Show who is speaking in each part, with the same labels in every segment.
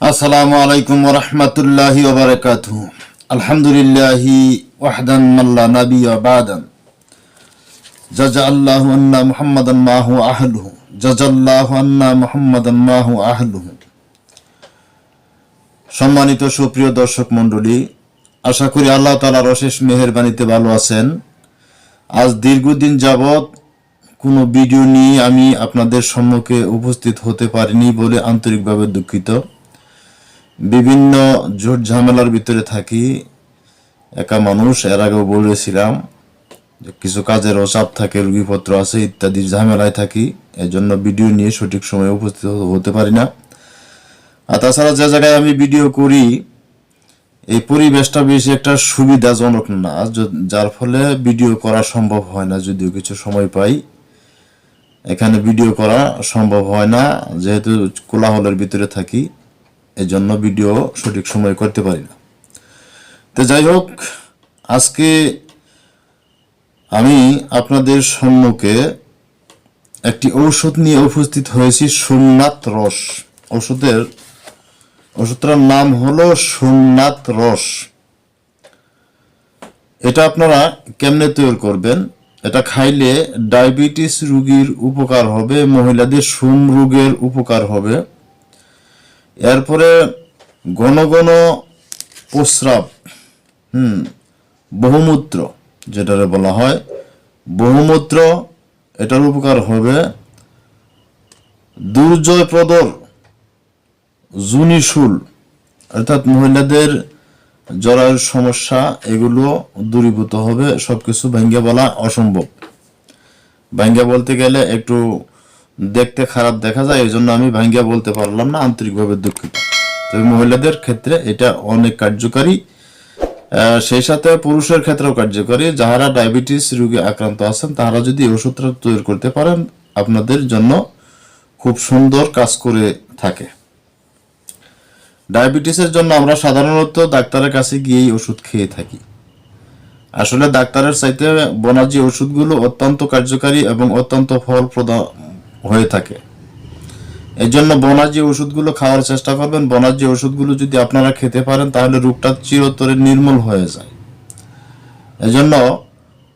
Speaker 1: আসসালামু আলাইকুম ওরহমতুল্লাহি ওবরাকাতু আলহামদুলিল্লাহি ওয়াহদান মাল্লা নবী বাদান। জাজা আল্লাহু আন্না মুহাম্মাদান মাহু আহলুহু। জাজাল্লাহু আন্না মুহাম্মাদান মাহু আহলুহু। সম্মানিত সুপ্রিয় দর্শক মণ্ডলী, আশা করি আল্লাহ তাআলার অশেষ মেহেরবানিতে ভালো আছেন। আজ দীর্ঘদিন যাবত কোনো ভিডিও নিয়ে আমি আপনাদের সম্মুখে উপস্থিত হতে পারিনি বলে আন্তরিকভাবে দুঃখিত। বিভিন্ন জোট ঝামেলার ভিতরে থাকি। একা মানুষ, এর আগেও বলেছিলাম যে কিছু কাজের অচাপ থাকে, রুগীপত্র আছে ইত্যাদি ঝামেলায় থাকি। এজন্য ভিডিও নিয়ে সঠিক সময়ে উপস্থিত হতে পারি না। আর তাছাড়া যে জায়গায় আমি ভিডিও করি, এই পরিবেশটা বেশি একটা সুবিধাজনক না। যার ফলে ভিডিও করা সম্ভব হয় না, যদিও কিছু সময় পাই। এখানে ভিডিও করা সম্ভব হয় না, যেহেতু কোলাহলের ভিতরে থাকি। এই জন্য ভিডিও সঠিক সময় করতে পারি না। তো যাই হোক আজকে আমি আপনাদের সম্মুখে একটি ঔষধ নিয়ে উপস্থিত হয়েছি, সোমনাথ রস। ওষুধের ওষুধটার নাম হলো সোমনাথ রস। এটা আপনারা কেমনে তৈরি করবেন? এটা খাইলে ডায়াবেটিস রোগীর উপকার হবে, মহিলাদের সুম রোগের উপকার হবে। এরপরে ঘন ঘন প্রস্রাব, হুম, বহুমূত্র যেটারে বলা হয়। বহুমূত্র এটার উপকার হবে দুর্জয় প্রদর জুনিশুল, অর্থাৎ মহিলাদের জরায়ুর সমস্যা, এগুলো দূরীভূত হবে, সবকিছু ভেঙ্গে বলা অসম্ভব। ভাঙ্গা বলতে গেলে একটু দেখতে খারাপ দেখা যায়, এই জন্য আমি ভাঙ্গা বলতে পারলাম না, আন্তরিকভাবে দুঃখিত। তবে মহিলাদের ক্ষেত্রে এটা অনেক কার্যকারী সেই সাথে পুরুষের ক্ষেত্রেও কার্যকরী। যাহারা ডায়াবেটিস রোগে আক্রান্ত আছেন, তাহারা যদি ওষুধটা তৈরি করতে পারেন, আপনাদের জন্য খুব সুন্দর কাজ করে থাকে। ডায়াবেটিসের জন্য আমরা সাধারণত ডাক্তারের কাছে গিয়েই ওষুধ খেয়ে থাকি। আসলে ডাক্তারের চাইতে বনাজি ওষুধগুলো অত্যন্ত কার্যকারী এবং অত্যন্ত ফলপ্রদ হয়ে থাকে। এই জন্য বনাজি ওষুধগুলো খাওয়ার চেষ্টা করবেন। বনাজি ওষুধগুলো যদি আপনারা খেতে পারেন, তাহলে রোগটা চিরতরে নির্মূল হয়ে যায়। এজন্য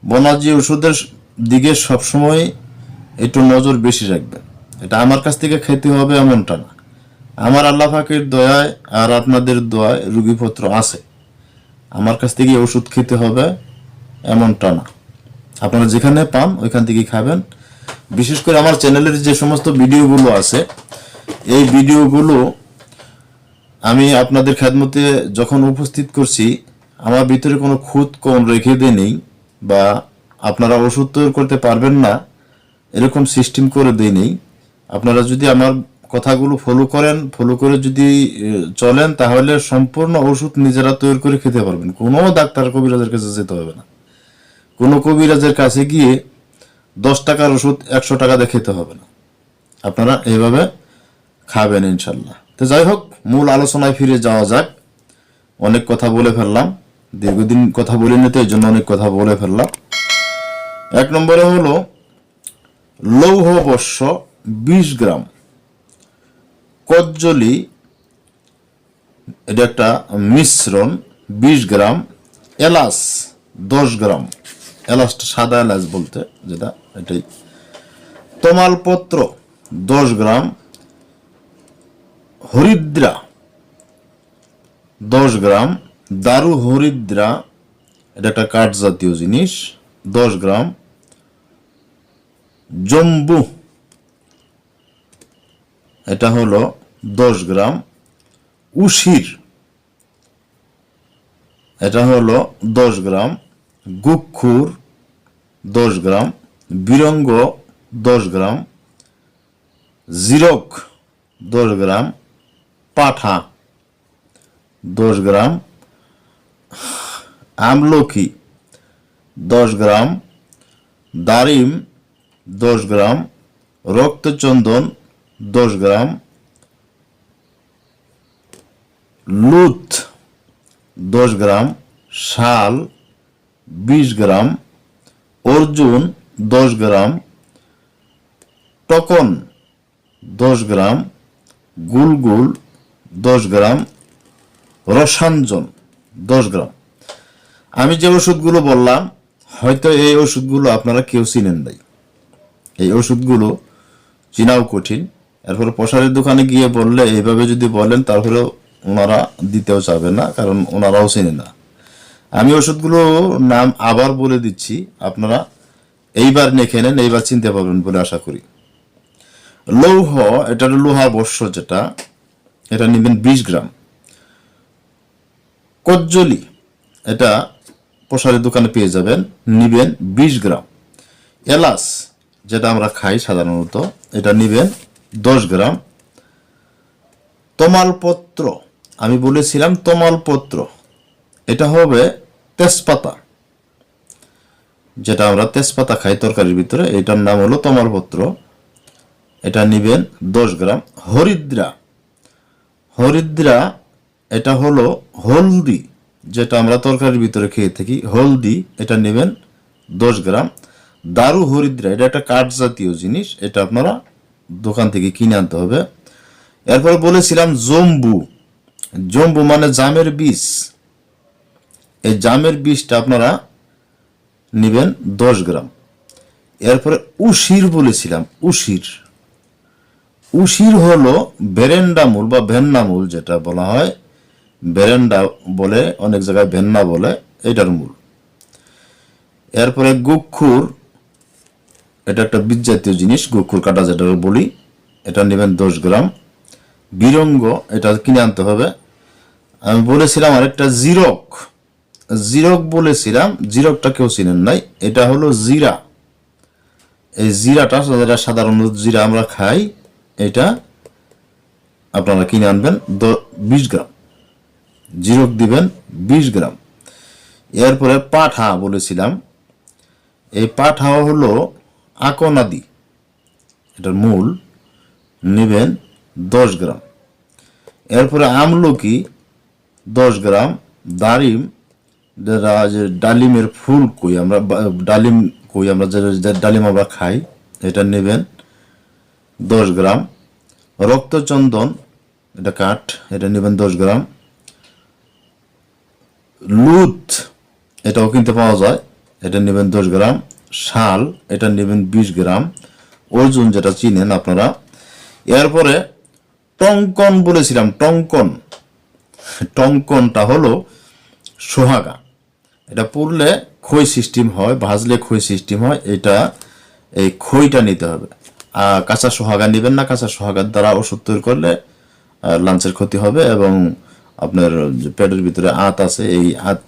Speaker 1: বনাজি ওষুধের দিকে সবসময় একটু নজর বেশি রাখবেন। এটা আমার কাছ থেকে খেতে হবে এমনটা না। আমার আল্লাহ পাকের দয়ায় আর আপনাদের দয়ায় রুগীপত্র আছে। আমার কাছ থেকে ওষুধ খেতে হবে এমনটা না। আপনারা যেখানে পান, ওইখান থেকে খাবেন। বিশেষ করে আমার চ্যানেলের যে সমস্ত ভিডিওগুলো আছে, এই ভিডিওগুলো আমি আপনাদের খেদমতে যখন উপস্থিত করছি, আমার ভিতরে কোনো খুঁত কম রেখে দিয়ে নেই বা আপনারা ওষুধ তৈরি করতে পারবেন না, এরকম সিস্টেম করে দেই নেই। আপনারা যদি আমার কথাগুলো ফলো করেন ফলো করে যদি চলেন, তাহলে সম্পূর্ণ ওষুধ নিজেরা তৈরি করে খেতে পারবেন। কোনো ডাক্তার কবিরাজের কাছে যেতে হবে না। কোনো কবিরাজের কাছে গিয়ে দশ টাকার ওষুধ একশো টাকা দিয়ে খেতে হবে না। আপনারা এইভাবে খাবেন ইনশাল্লাহ। তো যাই হোক, মূল আলোচনায় ফিরে যাওয়া যাক। অনেক কথা বলে ফেললাম। দীর্ঘদিন কথা বলিনি তো এই জন্য অনেক কথা বলে ফেললাম। এক নম্বরে হলো, লৌহ বর্ষ বিশ গ্রাম। কজ্জলি, এটা একটা মিশ্রণ, বিশ গ্রাম। এলাচ, দশ গ্রাম। এলাচটা সাদা এলাচ বলতে যেটা, এটাই। তমালপত্র দশ গ্রাম, হরিদ্রা দশ গ্রাম, দারু হরিদ্রা, এটা একটা কাঠ জাতীয় জিনিস, দশ গ্রাম। জম্বু, এটা হলো দশ গ্রাম। উশির, এটা হলো দশ গ্রাম। গুক্ষুর দশ গ্রাম, বিরঙ্গ দশ গ্রাম, জিরক দশ গ্রাম, পাঠা দশ গ্রাম, আমলকি দশ গ্রাম, দারিম দশ গ্রাম, রক্তচন্দন দশ গ্রাম লুথ দশ গ্রাম, শাল বিশ গ্রাম, অর্জুন দশ গ্রাম টকন দশ গ্রাম, গুলগুল দশ গ্রাম, রসাঞ্জন দশ গ্রাম। আমি যে ওষুধগুলো বললাম, হয়তো এই ওষুধগুলো আপনারা কেউ চিনেন নাই। এই ওষুধগুলো চিনাও কঠিন। এরপরে প্রসারের দোকানে গিয়ে বললে, এইভাবে যদি বলেন তাহলে ওনারা দিতেও চাবে না, কারণ ওনারাও চেনে না। আমি ওষুধগুলো নাম আবার বলে দিচ্ছি, আপনারা এইবার নেখে নেন, এইবার চিনতে পারবেন বলে আশা করি। লৌহ, এটা লোহা বর্ষ যেটা, এটা নেবেন বিশ গ্রাম। কজ্জলি, এটা প্রসারের দোকানে পেয়ে যাবেন, নিবেন বিশ গ্রাম। এলাচ, যেটা আমরা খাই সাধারণত, এটা নিবেন দশ গ্রাম। তমালপত্র, আমি বলেছিলাম তমালপত্র। এটা হবে তেজপাতা, যেটা আমরা তেজপাতা খাই তরকারির ভিতরে। এটার নাম হলো তমালপত্র। এটা নিবেন দশ গ্রাম হরিদ্রা। হরিদ্রা, এটা হলো হলদি, যেটা আমরা তরকারির ভিতরে খেয়ে থাকি। হলদি, এটা নেবেন দশ গ্রাম। দারু হরিদ্রা, এটা একটা কাঠ জাতীয় জিনিস, এটা আপনারা দোকান থেকে কিনে আনতে হবে। এরপর বলেছিলাম জম্বু। জম্বু মানে জামের বীজ। এই জামের বীজটা আপনারা নেবেন দশ গ্রাম। এরপরে উশির বলেছিলাম, উশির। উশির হলো বেরেন্ডামূল বা ভেন্নামূল যেটা বলা হয়। বেরেন্ডা বলে, অনেক জায়গায় ভেন্না বলে এটার মূল। এরপরে গুক্ষুর, এটা একটা বীজ জিনিস, গুক্ষুর কাটা যেটা বলি, এটা নেবেন দশ গ্রাম। বিরঙ্গ, এটা কিনে আনতে হবে। আমি বলেছিলাম আরেকটা জিরক। জিরক বলেছিলাম জিরকটা কেউ চিনেন নাই, এটা হলো জিরা। এই জিরাটা যেটা সাধারণত জিরা আমরা খাই, এটা আপনারা কিনে আনবেন বিশ গ্রাম। জিরক দিবেন বিশ গ্রাম। এরপরে পাঠা বলেছিলাম, এই পাঠা হলো আকনাদি, এটার মূল, নেবেন দশ গ্রাম। এরপরে আমলকি দশ গ্রাম, দারিম যেটা যে ডালিমের ফুল কই আমরা ডালিম কই আমরা যে ডালিম আমরা খাই, এটা নেবেন দশ গ্রাম। রক্তচন্দন এটা কাঠ, এটা নেবেন দশ গ্রাম। লুথ এটাও কিনতে পাওয়া যায়, এটা নেবেন দশ গ্রাম। শাল, এটা নেবেন বিশ গ্রাম। অর্জুন যেটা চিনেন আপনারা। এরপরে টঙ্কন বলেছিলাম, টঙ্কন। টঙ্কনটা হলো সোহাগা। এটা পুড়লে খই সিস্টেম হয়, ভাজলে খই সিস্টেম হয়, এটা এই খইটা নিতে হবে। আর কাঁচা সোহাগা নেবেন না, কাঁচা সোহাগার দ্বারা ওষুধ তৈরি করলে লাঞ্চের ক্ষতি হবে এবং আপনার পেটের ভিতরে আঁত আছে, এই আঁত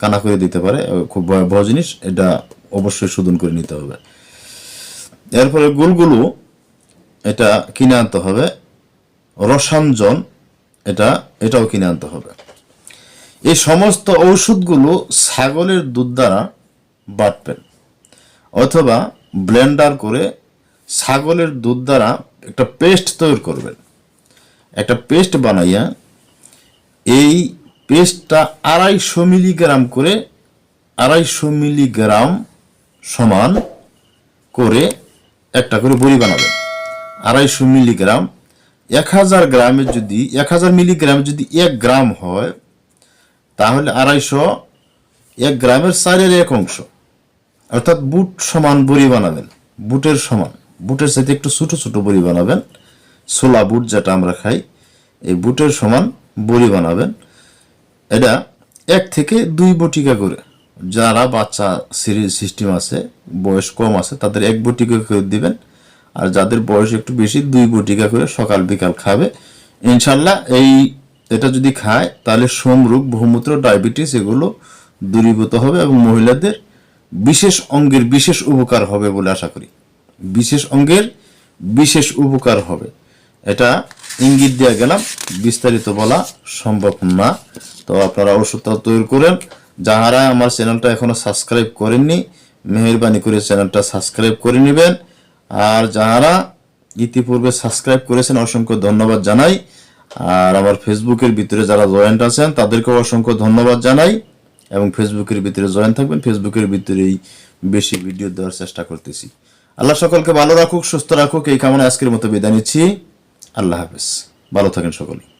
Speaker 1: কানা করে দিতে পারে খুব ভয়াবহ জিনিস, এটা অবশ্যই শোধন করে নিতে হবে। এরপরে গুলগুলু, এটা কিনে আনতে হবে। রসাঞ্জন, এটা, এটাও কিনে আনতে হবে। এই সমস্ত ঔষধগুলো ছাগলের দুধ দ্বারা বাটবেন অথবা ব্লেন্ডার করে ছাগলের দুধ দ্বারা একটা পেস্ট তৈরি করবেন। একটা পেস্ট বানাইয়া এই পেস্টটা আড়াইশো মিলিগ্রাম করে আড়াইশো মিলিগ্রাম সমান করে একটা করে বড়ি বানাবেন। আড়াইশো মিলিগ্রাম, এক হাজার গ্রামে যদি, এক হাজার মিলিগ্রামে যদি এক গ্রাম হয় তাহলে আড়াইশো এক গ্রামের চারের এক অংশ। অর্থাৎ বুট সমান বড়ি বানাবেন। বুটের সমান। বুটের সাথে একটু ছোট ছোট বড়ি বানাবেন। ছোলা বুট যেটা আমরা খাই, এই বুটের সমান বড়ি বানাবেন। এটা এক থেকে দুই বটিকা করে। যারা বাচ্চা সিরিজ সিস্টেম আছে, বয়স কম আছে, তাদের এক বটিকা করে দিবেন। আর যাদের বয়স একটু বেশি, দুই বটিকা করে সকাল বিকাল খাবে। ইনশাল্লাহ এই এটা যদি খায়, তাহলে সোমরূপ, বহুমূত্র, ডায়াবেটিস এগুলো দূরীভূত হবে এবং মহিলাদের বিশেষ অঙ্গের বিশেষ উপকার হবে বলে আশা করি। বিশেষ অঙ্গের বিশেষ উপকার হবে। এটা ইঙ্গিত দেওয়া গেলাম, বিস্তারিত বলা সম্ভব না। তো আপনারা ওষুধটা তৈরি করেন। যাহারা আমার চ্যানেলটা এখনও সাবস্ক্রাইব করেননি, মেহরবানি করে চ্যানেলটা সাবস্ক্রাইব করে নেবেন। আর যাহারা ইতিপূর্বে সাবস্ক্রাইব করেছেন, অসংখ্য ধন্যবাদ জানাই। আর আমার ফেসবুকের ভিতরে যারা জয়েন্ট আছেন, তাদেরকেও অসংখ্য ধন্যবাদ জানাই এবং ফেসবুকের ভিতরে জয়েন থাকবেন। ফেসবুকের ভিতরেই বেশি ভিডিও দেওয়ার চেষ্টা করতেছি। আল্লাহ সকলকে ভালো রাখুক, সুস্থ রাখুক। এই কামনা আজকের মতো বিদায় নিচ্ছি। আল্লাহ হাফেজ। ভালো থাকেন সকলে